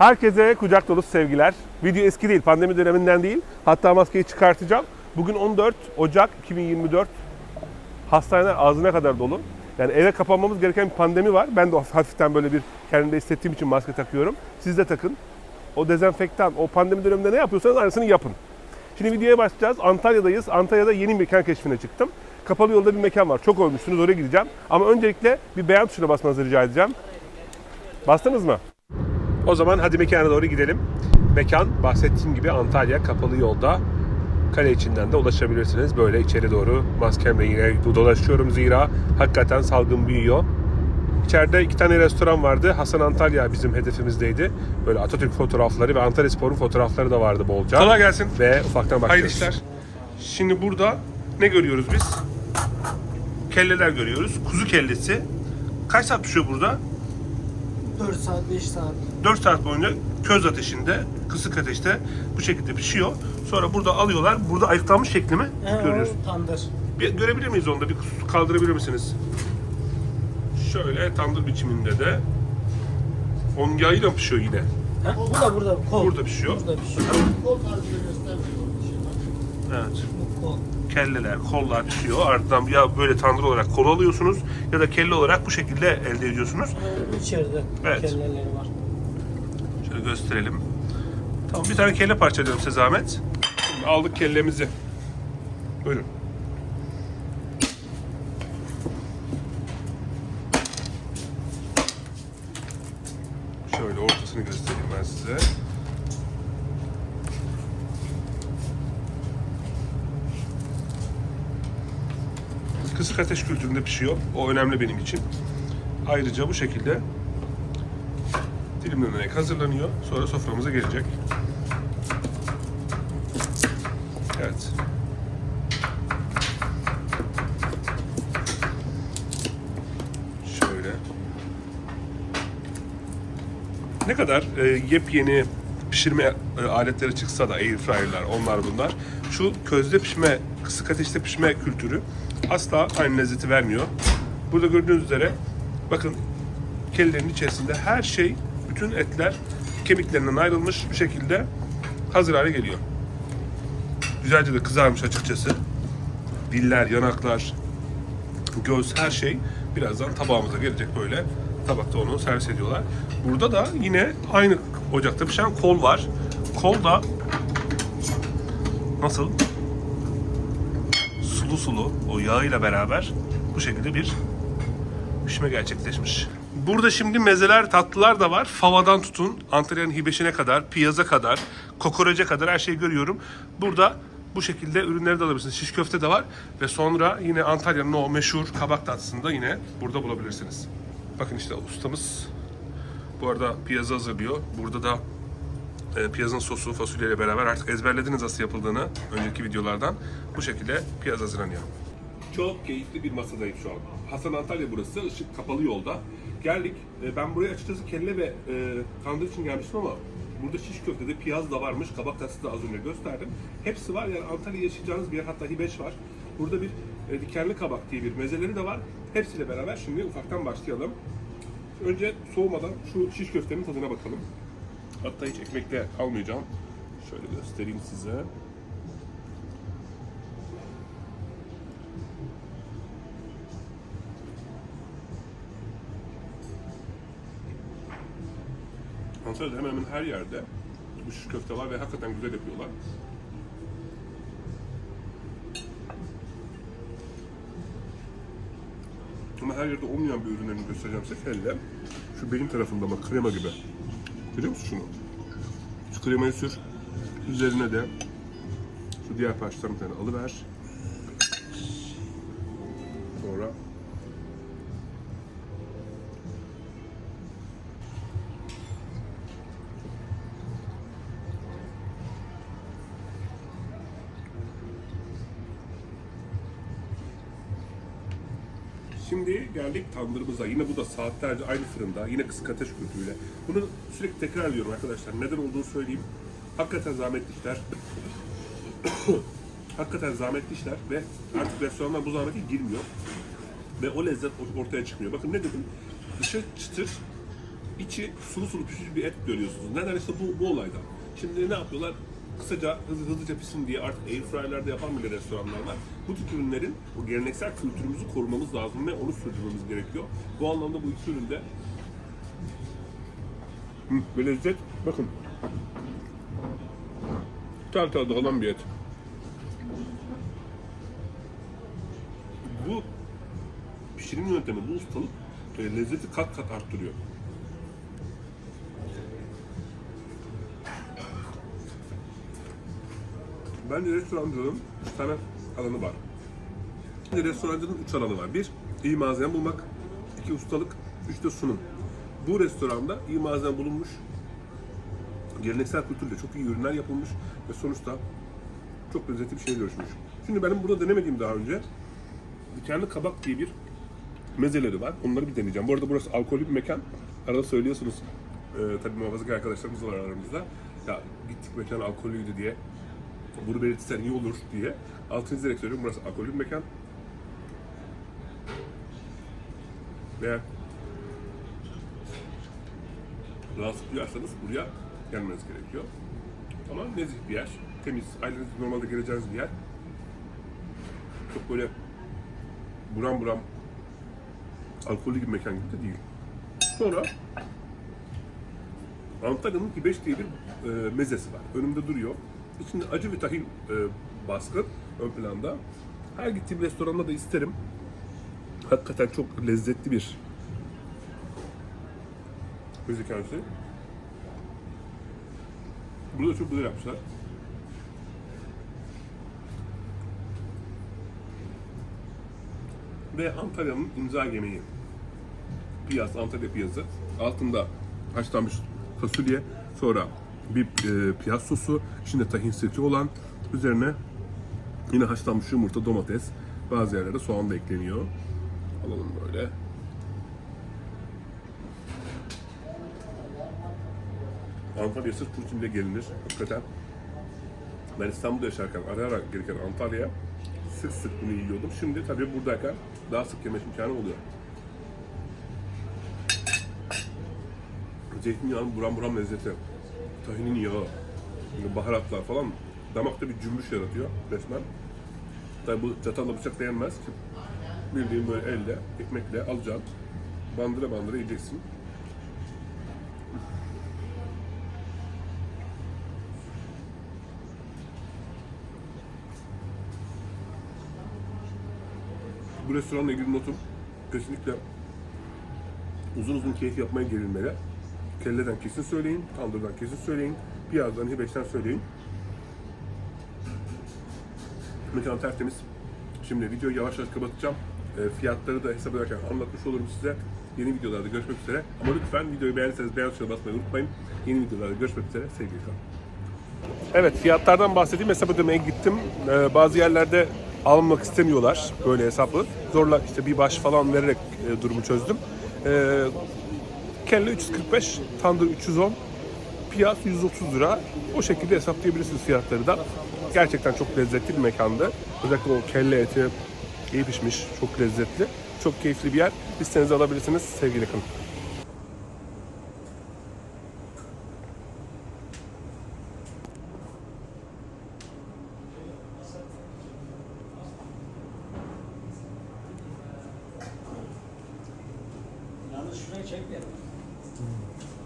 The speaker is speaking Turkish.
Herkese kucak dolusu sevgiler. Video eski değil, pandemi döneminden değil. Hatta maskeyi çıkartacağım. Bugün 14 Ocak 2024. Hastaneler ağzına kadar dolu. Yani eve kapanmamız gereken bir pandemi var. Ben de hafiften böyle bir kendimde hissettiğim için maske takıyorum. Siz de takın. O dezenfektan, o pandemi döneminde ne yapıyorsanız aynısını yapın. Şimdi videoya başlayacağız. Antalya'dayız. Antalya'da yeni bir mekan keşfine çıktım. Kapalı yolda bir mekan var. Çok olmuşsunuz oraya gideceğim. Ama öncelikle bir beğen tuşuna basmanızı rica edeceğim. Bastınız mı? O zaman hadi mekana doğru gidelim. Mekan bahsettiğim gibi Antalya kapalı yolda. Kale içinden de ulaşabilirsiniz. Böyle içeri doğru maskemle yine dolaşıyorum zira hakikaten salgın büyüyor. İçeride iki tane restoran vardı. Hasan Antalya bizim hedefimizdeydi. Böyle Atatürk fotoğrafları ve Antalya Spor'un fotoğrafları da vardı bolca. Kolay gelsin. Ve ufaktan başlıyoruz. Hayırlı işler. Şimdi burada ne görüyoruz biz? Kelleler görüyoruz. Kuzu kellesi. Kaç saat pişiyor burada? 4 saat 5 saat. 4 saat boyunca köz ateşinde, kısık ateşte bu şekilde pişiyor. Sonra burada alıyorlar. Burada ayıklanmış şekli mi He, görüyoruz? o tandır. Bir görebilir miyiz onu da? Bir kaldırabilir misiniz? Şöyle tandır biçiminde de. Yağıyla mı pişiyor yine? Ha, bu da burada kol. Burada pişiyor. Burada pişiyor. Evet. Bu kol. Kelleler, kollar pişiyor. Ardından ya böyle tandır olarak kol alıyorsunuz ya da kelle olarak bu şekilde elde ediyorsunuz. Ee, içeride Evet. kelleleri var. Şöyle gösterelim. Tamam bir tane kelle parçalayalım size zahmet. Şimdi aldık kellemizi. Buyurun. Şöyle ortasını göstereyim ben size. Kısık ateş kültüründe pişiyor. O önemli benim için. Ayrıca bu şekilde dilimlenerek hazırlanıyor. Sonra soframıza gelecek. Evet. Şöyle. Ne kadar e, yepyeni pişirme e, aletleri çıksa da airfryer'lar onlar bunlar. Şu közde pişme, kısık ateşte pişme kültürü asla aynı lezzeti vermiyor. Burada gördüğünüz üzere bakın kellelerin içerisinde her şey, bütün etler kemiklerinden ayrılmış bir şekilde hazır hale geliyor. Güzelce de kızarmış açıkçası. Diller, yanaklar, göz her şey birazdan tabağımıza gelecek böyle. Tabakta onu servis ediyorlar. Burada da yine aynı ocakta pişen kol var. Kol da nasıl? Sulu sulu o yağıyla beraber bu şekilde bir pişme gerçekleşmiş. Burada şimdi mezeler, tatlılar da var. Favadan tutun, Antalya'nın hibeşine kadar, piyaza kadar, kokorece kadar her şeyi görüyorum. Burada bu şekilde ürünleri de alabilirsiniz. Şiş köfte de var ve sonra yine Antalya'nın o meşhur kabak tatlısını da yine burada bulabilirsiniz. Bakın işte ustamız bu arada piyazı hazırlıyor. Burada da e, piyazın sosu fasulyeyle beraber artık ezberlediniz nasıl yapıldığını önceki videolardan. Bu şekilde piyaz hazırlanıyor. Çok keyifli bir masadayım şu an. Hasan Antalya burası. Işık kapalı yolda. Geldik. E, Ben buraya açıkçası kelle ve e, tandır için gelmiştim ama burada şiş köftede piyaz da varmış. Kabak tatlısı da az önce gösterdim. Hepsi var. Yani Antalya'ya yaşayacağınız bir yer. Hatta Hibeş var. Burada bir e, dikenli kabak diye bir mezeleri de var. Hepsiyle beraber şimdi ufaktan başlayalım. Önce soğumadan şu şiş köftenin tadına bakalım. Hatta hiç ekmekle almayacağım. Şöyle göstereyim size. Antalya'da hemen hemen her yerde bu şiş köfte ve hakikaten güzel yapıyorlar. Her yerde olmayan bir ürünlerini göstereceğim size kelle. Şu benim tarafımda ama krema gibi. Görüyor musun şunu? Şu kremayı sür. Üzerine de şu diğer tane alıver. Sonra Şimdi geldik tandırımıza. Yine bu da saatlerce aynı fırında. Yine kısık ateş kültürüyle. Bunu sürekli tekrar ediyorum arkadaşlar. Neden olduğunu söyleyeyim. Hakikaten zahmetli işler. Hakikaten zahmetli işler ve artık restoranlar bu zahmete girmiyor. Ve o lezzet ortaya çıkmıyor. Bakın ne dedim? Dışı çıtır, içi sulu sulu pişmiş bir et görüyorsunuz. Neden işte bu, bu olaydan. Şimdi ne yapıyorlar? Kısaca hızlı hızlıca pişsin diye artık airfryer'larda yapan bile restoranlar var. Bu tip ürünlerin o geleneksel kültürümüzü korumamız lazım ve onu sürdürmemiz gerekiyor. Bu anlamda bu iki üründe ve lezzet bakın tel tel dağılan bir et. Bu pişirim yöntemi, bu ustalık e, lezzeti kat kat arttırıyor. Bence restorancılığın üç tane alanı var. Şimdi restorancılığın üç alanı var. Bir, iyi malzeme bulmak. iki ustalık. Üç de sunum. Bu restoranda iyi malzeme bulunmuş. Geleneksel kültürle çok iyi ürünler yapılmış ve sonuçta çok lezzetli bir şey görüşmüş. Şimdi benim burada denemediğim daha önce dikenli kabak diye bir mezeleri var. Onları bir deneyeceğim. Bu arada burası alkollü bir mekan. Arada söylüyorsunuz. Ee, tabii muhafazakar arkadaşlarımız var aramızda. Ya gittik mekan alkollüydü diye. Bunu belirtirsen iyi olur diye. Altını çizerek söylüyorum. Burası alkollü bir mekan. Ve rahatsızlık duyarsanız buraya gelmeniz gerekiyor. Ama nezih bir yer. Temiz. Aileniz normalde geleceğiniz bir yer. Çok böyle buram buram alkollü bir mekan gibi de değil. Sonra Antalya'nın Hibeş diye bir e, mezesi var. Önümde duruyor. İçinde acı ve tahin e, baskın ön planda. Her gittiğim restoranda da isterim. Hakikaten çok lezzetli bir meze kendisi. Burada çok güzel yapmışlar. Ve Antalya'nın imza yemeği. Piyaz, Antalya piyazı. Altında haşlanmış fasulye, sonra bir e, piyaz sosu, içinde tahin sirke olan, üzerine yine haşlanmış yumurta, domates, bazı yerlerde soğan da ekleniyor. Alalım böyle. Antalya sırf Putin'de gelinir. Hakikaten ben İstanbul'da yaşarken ara ara gelirken Antalya'ya sık sık bunu yiyordum. Şimdi tabii buradayken daha sık yeme imkanı oluyor. Zeytinyağının buram buram lezzeti, tahinin yağı, baharatlar falan damakta bir cümbüş yaratıyor resmen. Tabii bu çatalla bıçakla yenmez ki. Bildiğin böyle elle, ekmekle alacaksın. Bandıra bandıra yiyeceksin. Bu restoranla ilgili notum kesinlikle uzun uzun keyif yapmaya gelinmeli. Kelleden kesin söyleyin, tandırdan kesin söyleyin, piyazdan, hibeşten söyleyin. Mekan tertemiz. Şimdi videoyu yavaş yavaş kapatacağım. E, fiyatları da hesap ederken anlatmış olurum size. Yeni videolarda görüşmek üzere. Ama lütfen videoyu beğendiyseniz beğen tuşuna basmayı unutmayın. Yeni videolarda görüşmek üzere. Sevgili kalın. Evet fiyatlardan bahsedeyim. Hesap ödemeye gittim. Ee, bazı yerlerde almak istemiyorlar böyle hesaplı. Zorla işte bir baş falan vererek e, durumu çözdüm. Ee, kelle 345, tandır 310, piyaz 130 lira. O şekilde hesaplayabilirsiniz fiyatları da. Gerçekten çok lezzetli bir mekandı. Özellikle o kelle eti iyi pişmiş, çok lezzetli. Çok keyifli bir yer. Listenize alabilirsiniz. Sevgili kalın. Yalnız şurayı çekmeyelim. mm